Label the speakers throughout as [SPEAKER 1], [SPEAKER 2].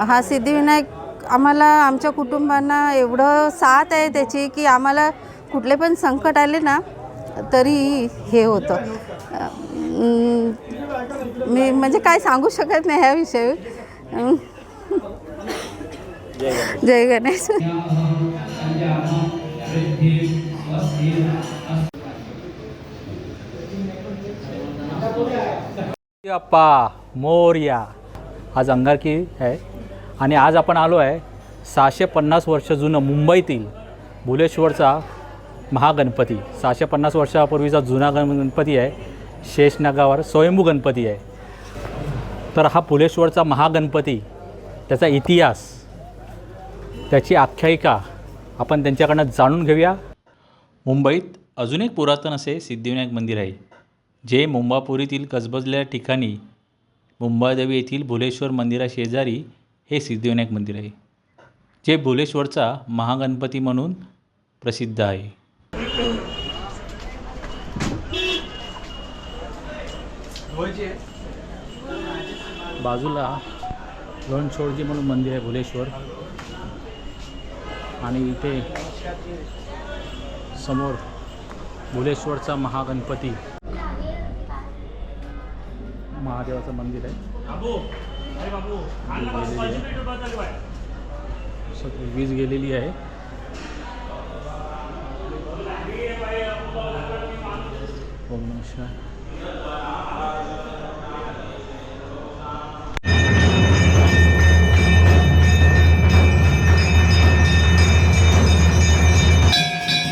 [SPEAKER 1] हा सिद्धिविनायक आम्हाला आमच्या कुटुंबांना एवढं साथ आहे त्याची की आम्हाला कुठले पण संकट आले ना तरी हे होतं. मी म्हणजे काय सांगू शकत नाही ह्याविषयी विषयी जय गणेश.
[SPEAKER 2] अप्पा मोर्या. आज अंगारकी आहे. आणि आज आपण आलो आहे सहाशे पन्नास वर्ष जुनं मुंबईतील भुलेश्वरचा महागणपती. सहाशे पन्नास वर्षापूर्वीचा जुना गण गणपती आहे. शेषनागावर स्वयंभू गणपती आहे. तर हा भुलेश्वरचा महागणपती त्याचा इतिहास त्याची आख्यायिका आपण त्यांच्याकडनं जाणून घेऊया. मुंबईत अजून एक पुरातन असे सिद्धिविनायक मंदिर आहे जे मुंबापुरीतील गजबजलेल्या ठिकाणी मुंबादेवी येथील भुलेश्वर मंदिराशेजारी हे सिद्धिविनायक मंदिर आहे जे भुलेश्वरचा महागणपती म्हणून प्रसिद्ध आहे. बाजूला रणछोडजी म्हणून मंदिर आहे भुलेश्वर आणि इथे समोर भुलेश्वरचा महागणपती. महादेवाचं मंदिर आहे. सगळी वीज गेलेली आहे. ओम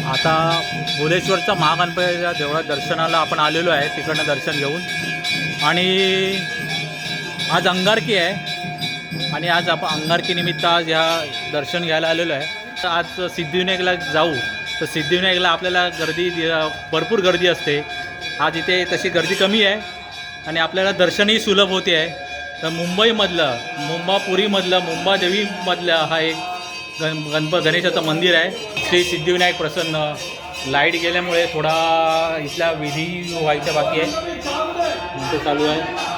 [SPEAKER 2] आता भुलेश्वरच्या महागणपतीच्या देवळात दर्शनाला आपण आलेलो आहे तिकडनं दर्शन घेऊन. आणि आज अंगारकी आहे. आणि आज आपण अंगारकीनिमित्त आज ह्या दर्शन घ्यायला आलेलो आहे. तर आज सिद्धिविनायकला जाऊ. तर सिद्धिविनायकला आपल्याला गर्दी भरपूर गर्दी असते. आज इथे तशी गर्दी कमी आहे. आणि आपल्याला दर्शनही सुलभ होते आहे. तर मुंबईमधलं मुंबापुरीमधलं मुंबादेवीमधलं हा एक गण गणप गणेशाचं मंदिर आहे. श्री सिद्धिविनायक प्रसन्न. लाइट गेल्यामुळे थोडा इथल्या विधी व्हायचा बाकी आहे. चालू आहे.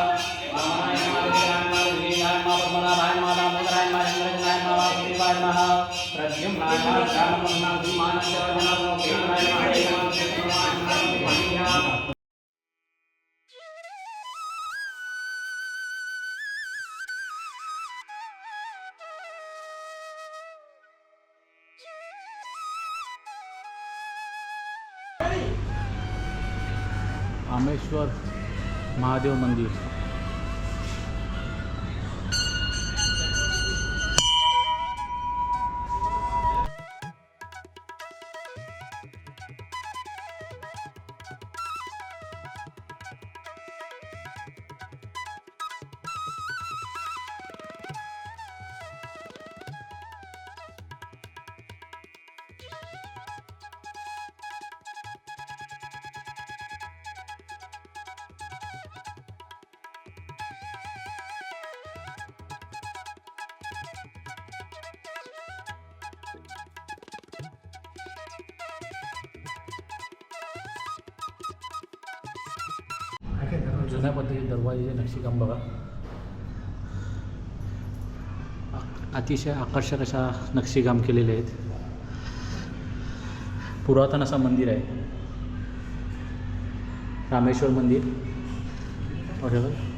[SPEAKER 2] रामेश्वर महादेव मंदिर. जुन्या पद्धतीचे दरवाजेचे नक्षीकाम बघा. अतिशय आकर्षक अशा नक्षीकाम केलेले आहेत. पुरातन असं मंदिर आहे. रामेश्वर मंदिर. बरोबर?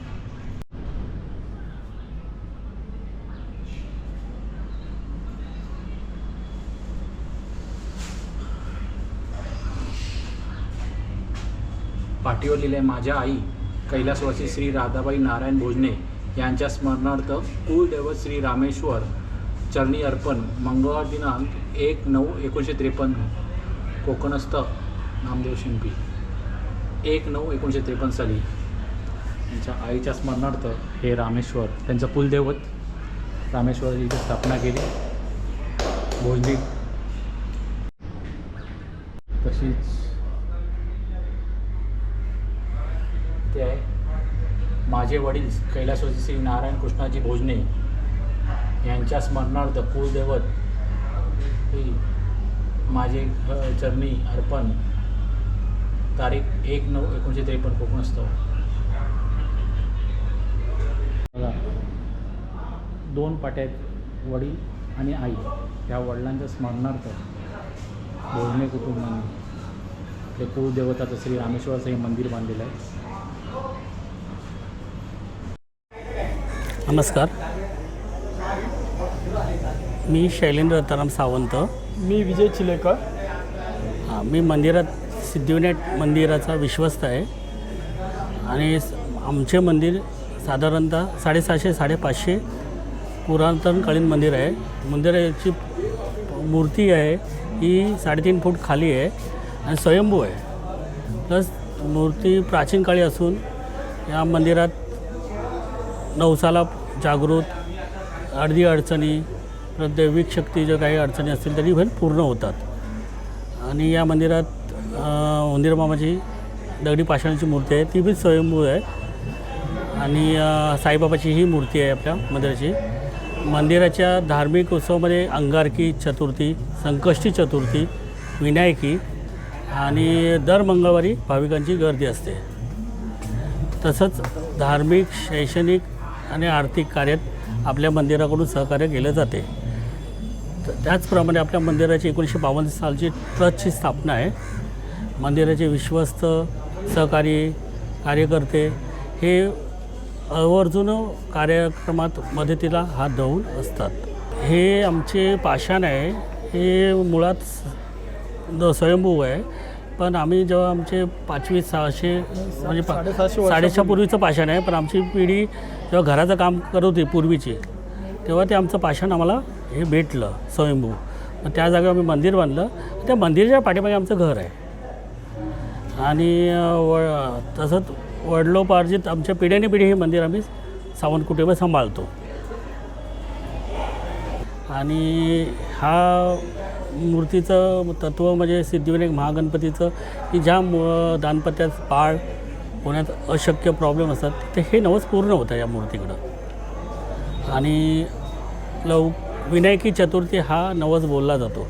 [SPEAKER 2] पाठीवर लिहिले माझ्या आई कैलासवासी श्री राधाबाई नारायण भोजने यांच्या स्मरणार्थ कुलदैवत श्री रामेश्वर चरणी अर्पण मंगळवार दिनांक एक नऊ एकोणीसशे त्रेपन्न कोकणस्थ नामदेव शिंपी. एक नऊ एकोणीसशे त्रेपन्न साली त्यांच्या आईच्या स्मरणार्थ हे रामेश्वर त्यांचं कुलदैवत रामेश्वर इथे स्थापना केली. भोजनी. तशीच ते आहे. माझे वडील कैलासवासी श्री नारायण कृष्णाजी भोजने यांच्या स्मरणार्थ कुलदैवत ही माझे चरणी अर्पण तारीख एक नऊ एकोणीसशे त्रेपन्न कोकणस्थळ बघा दोन पाट्या आहेत वडील आणि आई त्या वडिलांच्या स्मरणार्थ भोजने कुटुंबाने ते कुलदेवताचं श्री रामेश्वराचं हे मंदिर बांधलेलं आहे.
[SPEAKER 3] नमस्कार. मी शैलेंद्र रताराम सावंत.
[SPEAKER 4] मी विजय चिलेकर.
[SPEAKER 3] हा, मी मंदिरात सिद्धिविनायक मंदिराचा विश्वस्त आहे. आणि आमचे मंदिर साधारणतः साडेसहाशे साडेपाचशे पुरातनकालीन मंदिर आहे. मंदिराची मूर्ती आहे ही साडेतीन फूट खाली आहे आणि स्वयंभू आहे. प्लस मूर्ती प्राचीन काळी असून या मंदिरात नवसाला जागृत अर्धी अडचणी दैविक शक्ती ज्या काही अडचणी असतील तरी पण पूर्ण होतात. आणि या मंदिरात मामाची दगडी पाषाणाची मूर्ती आहे ती बी स्वयंभू आहे. आणि साईबाबाची ही मूर्ती आहे आपल्या मंदिराची. मंदिराच्या धार्मिक उत्सवामध्ये अंगारकी चतुर्थी संकष्टी चतुर्थी विनायकी आणि दर मंगळवारी भाविकांची गर्दी असते. तसंच धार्मिक शैक्षणिक आणि आर्थिक कार्यात आपल्या मंदिराकडून सहकार्य केलं जाते. त्याचप्रमाणे आपल्या मंदिराची एकोणीसशे बावन्न सालची ट्रस्टची स्थापना आहे. मंदिराचे विश्वस्त सहकारी कार्यकर्ते हे आवर्जून कार्यक्रमात मदतीला हात धरून असतात. हे आमचे पाषाण आहे. हे मुळात स्वयंभू आहे. पण आम्ही जेव्हा आमचे पाचवी सहाशे म्हणजे पा
[SPEAKER 4] साडेसहाशे
[SPEAKER 3] साडेसहा पूर्वीचं पाषाण आहे. पण आमची पिढी जेव्हा घराचं काम करत होते पूर्वीचे तेव्हा ते आमचं पाषाण आम्हाला हे भेटलं स्वयंभू. मग त्या जागेवर आम्ही मंदिर बांधलं. त्या मंदिराच्या पाठीमागे आमचं घर आहे. आणि व तसंच वडलोपार्जित आमच्या पिढ्याने पिढी हे मंदिर आम्ही सावंत कुटुंब सांभाळतो. आणि हा मूर्तीचं तत्त्व म्हणजे सिद्धिविनायक महागणपतीचं की ज्या मु- दाम्पत्यात पाळ होण्यात अशक्य प्रॉब्लेम असतात ते हे नवस पूर्ण होतं या मूर्तीकडं. आणि लव विनायकी चतुर्थी हा नवस बोलला जातो.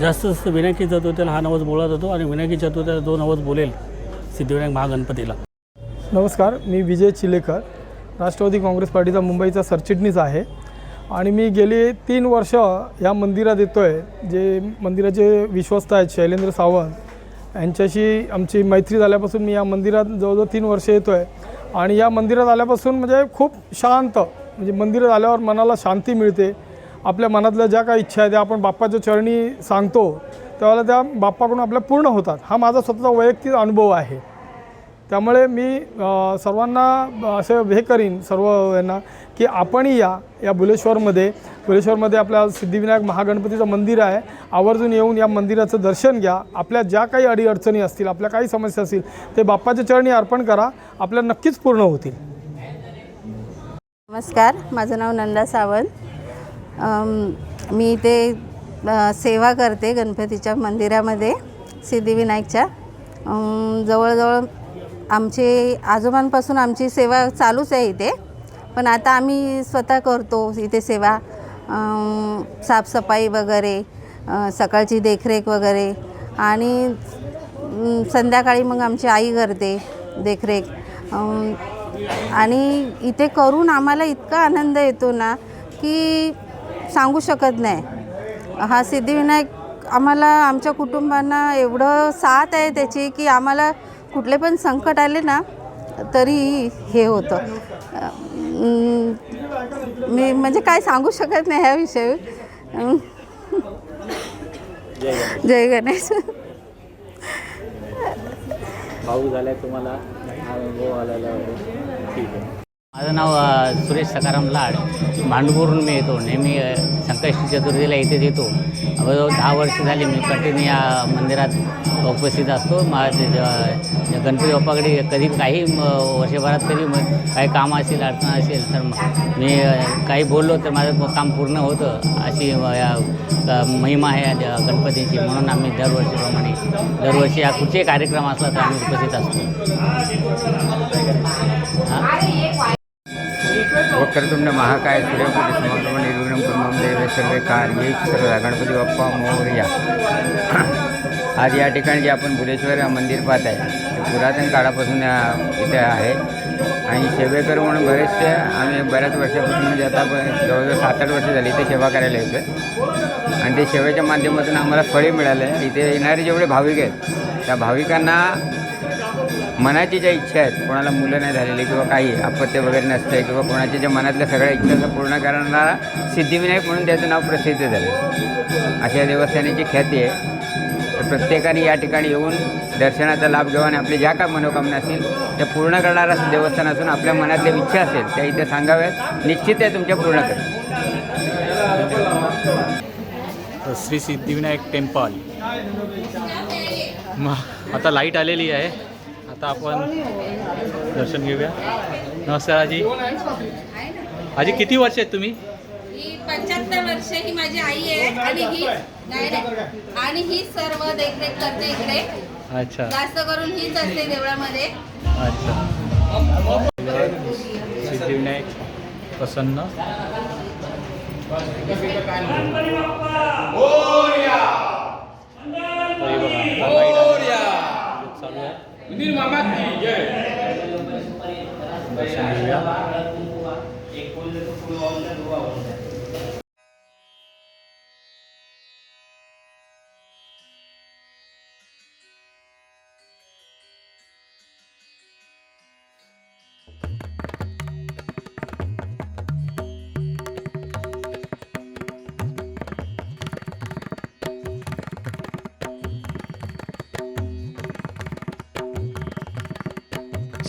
[SPEAKER 3] जास्त जास्त विनायकी चतुर्थीला हा नवस बोलला जातो आणि विनायकी चतुर्थीला जो नवस बोलेल सिद्धिविनायक महागणपतीला.
[SPEAKER 4] नमस्कार मी विजय चिलेकर राष्ट्रवादी काँग्रेस पार्टीचा मुंबईचा सरचिटणीस आहे. आणि मी गेली तीन वर्ष या मंदिरात येतो आहे जे मंदिराचे विश्वस्त आहेत शैलेंद्र सावंत यांच्याशी आमची मैत्री झाल्यापासून मी या मंदिरात जवळजवळ तीन वर्ष येतो आहे आणि या मंदिरात आल्यापासून म्हणजे खूप शांत म्हणजे मंदिरात आल्यावर मनाला शांती मिळते. आपल्या मनातल्या ज्या काही इच्छा आहेत त्या आपण बाप्पाच्या चरणी सांगतो त्यावेळेला त्या बाप्पाकडून आपल्या पूर्ण होतात. हा माझा स्वतःचा वैयक्तिक अनुभव आहे. त्यामुळे मी सर्वांना असं हे करीन सर्व यांना की आपणही या या बुलेश्वरमध्ये. बुलेश्वरमध्ये आपल्या सिद्धिविनायक महागणपतीचं मंदिर आहे. आवर्जून येऊन या मंदिराचं दर्शन घ्या. आपल्या ज्या काही अडीअडचणी असतील आपल्या काही समस्या असतील ते बाप्पाच्या चरणी अर्पण करा. आपल्या नक्कीच पूर्ण होतील.
[SPEAKER 1] नमस्कार. माझं नाव नंदा सावंत. मी इथे सेवा करते गणपतीच्या मंदिरामध्ये सिद्धिविनायकच्या. जवळजवळ आमचे आजोबांपासून आमची सेवा चालूच आहे इथे. पण आता आम्ही स्वतः करतो इथे सेवा साफसफाई वगैरे सकाळची देखरेख वगैरे. आणि संध्याकाळी मग आमची आई करते देखरेख. आणि इथे करून आम्हाला इतका आनंद येतो ना की सांगू शकत नाही. हा सिद्धिविनायक आम्हाला आमच्या कुटुंबांना एवढं साथ आहे त्याची की आम्हाला कुठले पण संकट आले ना तरी हे होतं. मी म्हणजे काय सांगू शकत नाही ह्याविषयी अं, जय गणेश.
[SPEAKER 2] भाऊ झालाय तुम्हाला. अनुभव आलेला ठीक आहे.
[SPEAKER 5] माझं नाव सुरेश सकाराम लाड. भांडूरवरून मी येतो. नेहमी संकष्टी चतुर्थीला इथेच येतो. जवळजवळ दहा वर्ष झाली मी कंटिन्यू या मंदिरात उपस्थित असतो. मा गणपती बाप्पाकडे कधी काही वर्षभरात कधी काही काम असेल अडचण असेल तर मी काही बोललो तर माझं काम पूर्ण होतं. अशी महिमा आहे या गणपतीची. म्हणून आम्ही दरवर्षीप्रमाणे दरवर्षी या कुठचे कार्यक्रम असला तर आम्ही उपस्थित असतो. हां?
[SPEAKER 6] वक्रतुंड महाकाय सूर्यकोटी समग्र निर्विघ्न कुर्मं देवे सर्वे कार्य सर्वदा गणपती बाप्पा मोर्या. आज या ठिकाणी जे आपण बुलेश्वर मंदिर पाहत आहे ते पुरातन काळापासून इथे आहे. आणि सेवेकर म्हणून बरेचसे आम्ही बऱ्याच वर्षापासून म्हणजे आता जवळजवळ सात आठ वर्ष झाली इथे सेवा करायला येतो आणि ते सेवेच्या माध्यमातून आम्हाला फळे मिळाले. इथे येणारे जेवढे भाविक आहेत त्या भाविकांना मनाची ज्या इच्छा आहेत कोणाला मुलं नाही झालेली किंवा काही अपत्य वगैरे नसते किंवा कोणाच्या ज्या मनातल्या सगळ्या इच्छा पूर्ण करणारा सिद्धिविनायक म्हणून त्याचं नाव प्रसिद्ध झालं. अशा देवस्थानाची ख्याती आहे. तर प्रत्येकाने या ठिकाणी येऊन दर्शनाचा लाभ घेऊन आणि आपल्या ज्या काय मनोकामना असतील त्या पूर्ण करणारा देवस्थान असून आपल्या मनातल्या इच्छा असेल त्या इथे सांगाव्यात. निश्चित आहे तुमच्या पूर्ण करेल.
[SPEAKER 2] श्री सिद्धिविनायक टेम्पल. मग आता लाइट आलेली आहे. आता आपण दर्शन घेऊया. नमस्कार आजी. आजी किती वर्ष आहेत तुम्ही?
[SPEAKER 7] ही पंच्याहत्तर वर्ष ही माझी आई आहे आणि ही नाही नाही. आणि ही सर्व देखरेख करते इकडे.
[SPEAKER 2] अच्छा.
[SPEAKER 7] जास्त करून हीच असते देवळामध्ये.
[SPEAKER 2] अच्छा. सिद्धिविनायक प्रसन्न. हे बघा, आता light आहे. चालू आहे. दर्शन घेऊया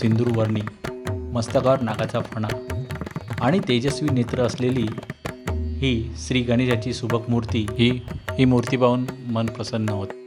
[SPEAKER 2] सिंदूरवर्णी मस्तकावर नागाचा फणा आणि तेजस्वी नेत्र असलेली ही श्री गणेशाची सुबक मूर्ती ही ही मूर्ती पाहून मन प्रसन्न होते.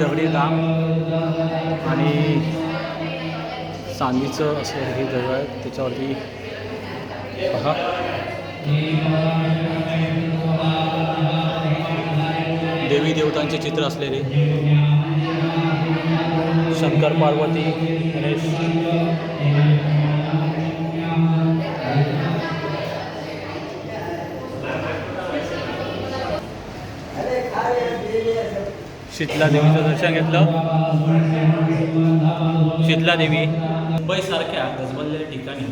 [SPEAKER 2] दगडी काम आणि चांदीचं असं हे दगड आहे त्याच्यावरती पहा. देवी देवतांचे चित्र असलेले. शंकर पार्वती गणेश. शीतला देवीचं दर्शन घेतलं. शीतला देवी मुंबईसारख्या गजबजलेल्या ठिकाणी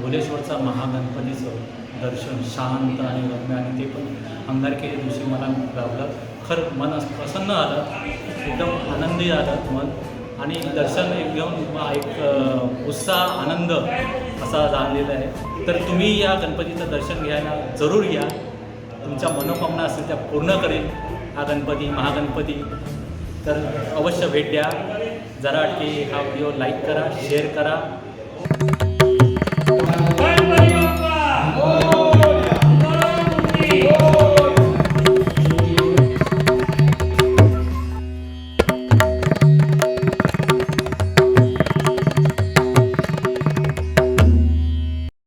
[SPEAKER 2] भुलेश्वरचा महागणपतीचं दर्शन शांत आणि रम्य आणि ते पण अंगारकी दिवशी मला गावलं. खरं मन असं प्रसन्न आलं एकदम आनंदी आलं मन. आणि दर्शन एकदम एक उत्साह आनंद असा जाणलेला आहे. तर तुम्ही या गणपतीचं दर्शन घ्यायला जरूर या. तुमच्या मनोकामना असेल त्या पूर्ण करेल. हा गणपती महागणपती. तर अवश्य भेट द्या. जरा की हा व्हिडिओ लाईक करा शेअर करा.